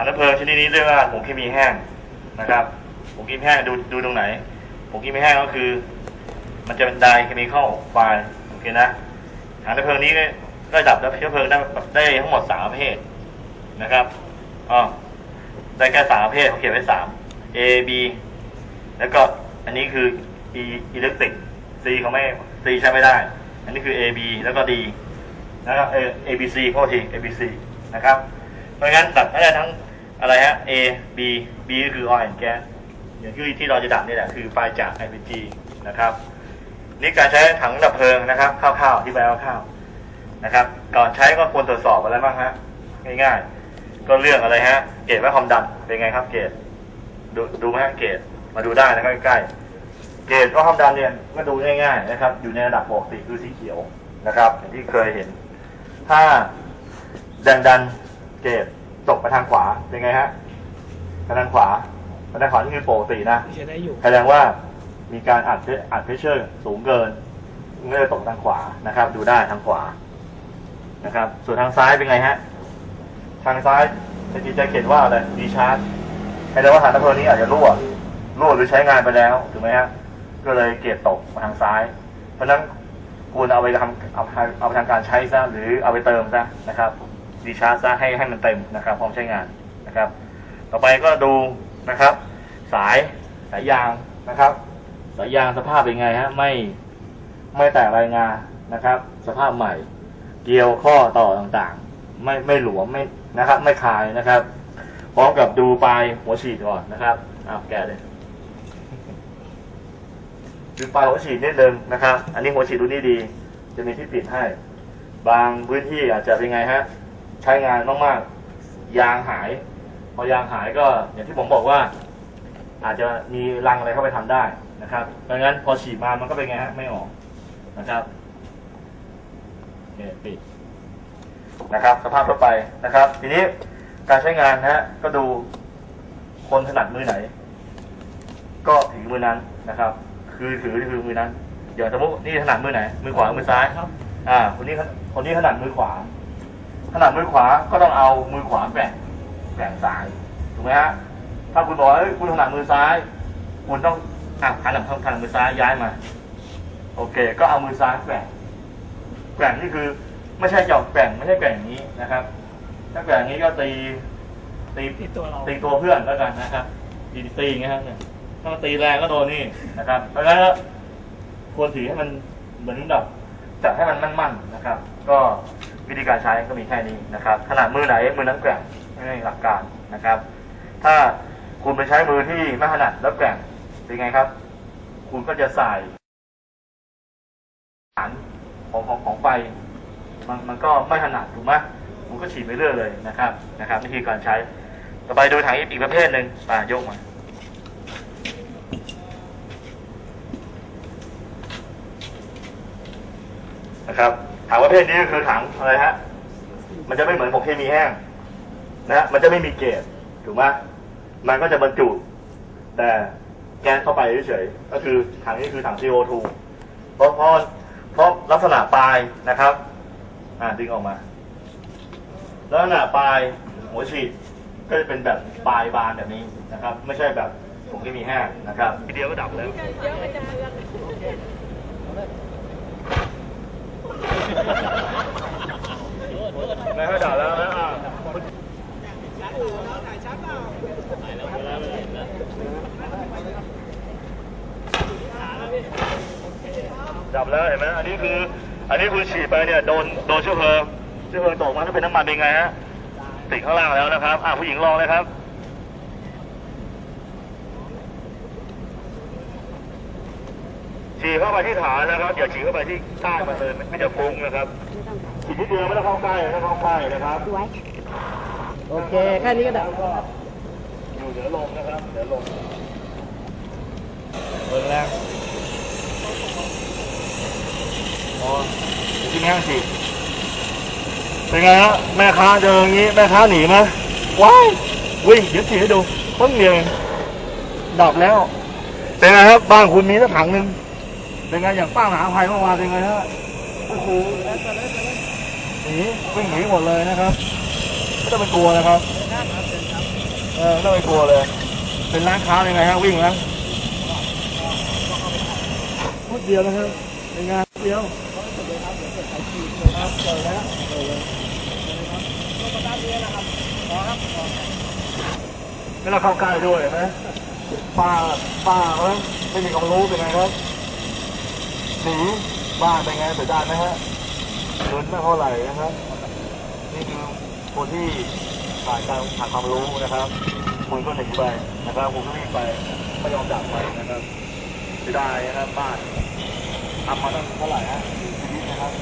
ถังดับเพลิงชนิดนี้เรียกว่าผงเคมีแห้งนะครับผงเคมีแห้งดูดูตรงไหนผงเคมีแห้งก็คือ มันจะเป็นไดเคมีเข้าไฟโอเคนะถังดับเพลิงนี้ก็ดับเชื้อเพลิงได้ได้ทั้งหมดสามประเภทนะครับอ๋อได้แค่สามประเภทเขาเขียนไว้สาม A B แล้วก็อันนี้คือ E electric C เขาไม่ C ใช้ไม่ได้ อันนี้คือ A B แล้วก็ D นะครับเอ A B C โทษที A B C นะครับ เพราะงั้นดับได้ทั้ง อะไรฮะ A B B ก็คือ oil and gas อย่างที่ที่เราจะดับนี่แหละคือไฟจาก LPG นะครับนี่การใช้ถังดับเพลิงนะครับคร่าวๆที่แปลคร่าวๆนะครับ ก่อนใช้ก็ควรตรวจสอบอะไรบ้างฮะง่ายๆ ก็เรื่องอะไรฮะ เกรดว่าความดันเป็นไงครับเกรดดูดูไหมฮะเกรดมาดูได้นะใกล้ๆเกรดว่าความดันเนี่ยก็ดูง่ายๆนะครับ อยู่ในระดับปกติคือสีเขียวนะครับอย่างที่เคยเห็น ถ้าดันดันเกรด ตกไปทางขวาเป็นไงฮะไปทางขวาไปทางขวานี่คือปกตินะจะได้อยู่แสดงว่ามีการอัดอัดเพชเชอร์สูงเกินเมื่อตกทางขวานะครับ ดูได้ทางขวานะครับ ส่วนทางซ้ายเป็นไงฮะทางซ้ายจะจีจะเขียนว่าอะไรดีชาร์จแสดงว่าฐานน้ำเพลิงนี้อาจจะรั่วรั่วหรือใช้งานไปแล้วถูกไหมฮะก็เลยเกรดตกมาทางซ้าย เพราะฉะนั้นควรเอาไปทำเอาไปเอาไปทางการใช้ซะหรือเอาไปเติมซะนะครับ ดีชาร์จซะให้ให้มันเต็มนะครับพร้อมใช้งานนะครับ ต่อไปก็ดูนะครับ สายสายยางนะครับ สายยางสภาพเป็นไงฮะไม่ไม่แตกรายงานนะครับ สภาพใหม่ เกลียวข้อต่อต่างๆ ไม่ไม่หลวมไม่นะครับ ไม่คายนะครับพร้อมกับดูปลายหัวฉีดก่อนนะครับอ้าวแกะเลยดูปลายหัวฉีดนิดนึงนะครับ อันนี้หัวฉีดดูนี่ดี จะมีที่ปิดให้ บางพื้นที่อาจจะเป็นไงฮะ ใช้งานมากๆ ยางหาย พอยางหายก็อย่างที่ผมบอกว่า อาจจะมีรังอะไรเข้าไปทำได้นะครับดังนั้นพอฉีดมามันก็เป็นไงฮะไม่ออกนะครับโอเคปิดนะครับ สภาพทั่วไปนะครับ ทีนี้การใช้งานนะฮะก็ดูคนถนัดมือไหน ก็ถือมือนั้นนะครับ คือถือคือมือนั้นอย่างสมมตินี่ถนัดมือไหน มือขวามือซ้ายครับ อ่า คนนี้คนนี้ถนัดมือขวา ถนัดมือขวาก็ต้องเอามือขวาแบ่งแบ่งซ้ายถูกไหมฮะถ้าคุณบอกว่าเอ้ยคุณถนัดมือซ้าย คุณต้องอะถนัดถนัดมือซ้ายย้ายมา โอเค ก็เอามือซ้ายแบ่งแบ่งนี่คือไม่ใช่หยอกแบ่งไม่ใช่แบ่งอย่างนี้นะครับ ถ้าแบ่งอย่างนี้ก็ตีตีที่ตัวเราตีตัวเพื่อนแล้วกันนะครับตีตีอย่างเงี้ยฮะเนี่ยถ้ามันตีแรงก็โดนนี่นะครับเพราะฉะนั้นก็ควรถือให้มันเหมือนดับจับให้มันมั่นๆนะครับ ก็ วิธีการใช้ก็มีแค่นี้นะครับ ขนาดมือไหนมือนั้นแกว่งนี่หลักการนะครับ ถ้าคุณไปใช้มือที่ไม่ถนัดแล้วแกว่งเป็นไงครับ คุณก็จะใส่ฐานของของของไฟมันมันก็ไม่ถนัดถูกไหมคุณก็ฉีดไปเรื่อยเลยนะครับนะครับวิธีการใช้ ต่อไปดูถังอีกประเภทหนึ่งมายกมานะครับ ถังประเภทนี้ก็คือถังอะไรฮะ มันจะไม่เหมือนของเคมีแห้งนะฮะมันจะไม่มีเกจถูกไหมมันก็จะบรรจุ แต่แก๊สเข้าไปเฉยๆก็คือถังนี้คือถัง CO2 เพราะเพราะเพราะลักษณะปลายนะครับ อ่าดึงออกมา ลักษณะปลายหัวฉีดก็จะเป็นแบบปลายบานแบบนี้นะครับ ไม่ใช่แบบของที่มีแห้งนะครับทีเดียวก็ดับแล้ว ไม่ค่อยดับแล้วนะอะดับแล้วเห็นไหมอันนี้คือ อันนี้คือฉีดไปเนี่ยโดนโดนเชื้อเพลิงเชื้อเพลิงตกมาถ้าเป็นน้ำมันเป็นไงฮะติดข้างล่างแล้วนะครับอะผู้หญิงลองเลยครับ ฉีดเข้าไปที่ฐานนะครับอย่าฉีดเข้าไปที่ใต้มันเลยไม่จะฟุ้งนะครับฉีดนิดเดียวไม่ต้องเข้าใกล้ไม่ต้องเข้าใกล้นะครับโอเคแค่นี้ก็ดับแล้วก็อยู่เหนือลมนะครับเหนือลมเปิดแรกอ๋ออยู่ที่แม่งฉีดเป็นไงฮะแม่ค้าเจออย่างนี้แม่ค้าหนีไหมว้ายวิ่งเดี๋ยวฉีดให้ดูปึ้งเดียวเองดับแล้ว เป็นไงครับบ้านคุณมีสักถังหนึ่ง เป็นไงอย่างป้ามหาภัยเมื่อวานเป็นไงฮะโอ้โหหนีวิ่งหนีหมดเลยนะครับไม่ต้องไปกลัวนะครับเออไม่ต้องไปกลัวเลย เป็นร้านค้ายังไงฮะวิ่งนะโคตรเดียวนะครับเป็นงานเดียวครับเจอแล้วเจอแล้วไม่ต้องเข้าใกล้ด้วยนะป้าป้าเขาไม่มีความรู้เป็นไงครับ สีบ้านเป็นไงเสียดายไหมฮะเงินไม่เท่าไหร่นะครับนี่คือคนที่ขาดการขาดความรู้นะครับคุณก็หนีไปนะครับคุณก็รีบไปไม่ยอมจากไปนะครับเสียดายนะครับบ้านทำมาตั้งเท่าไหร่ฮะชีวิตนะครับ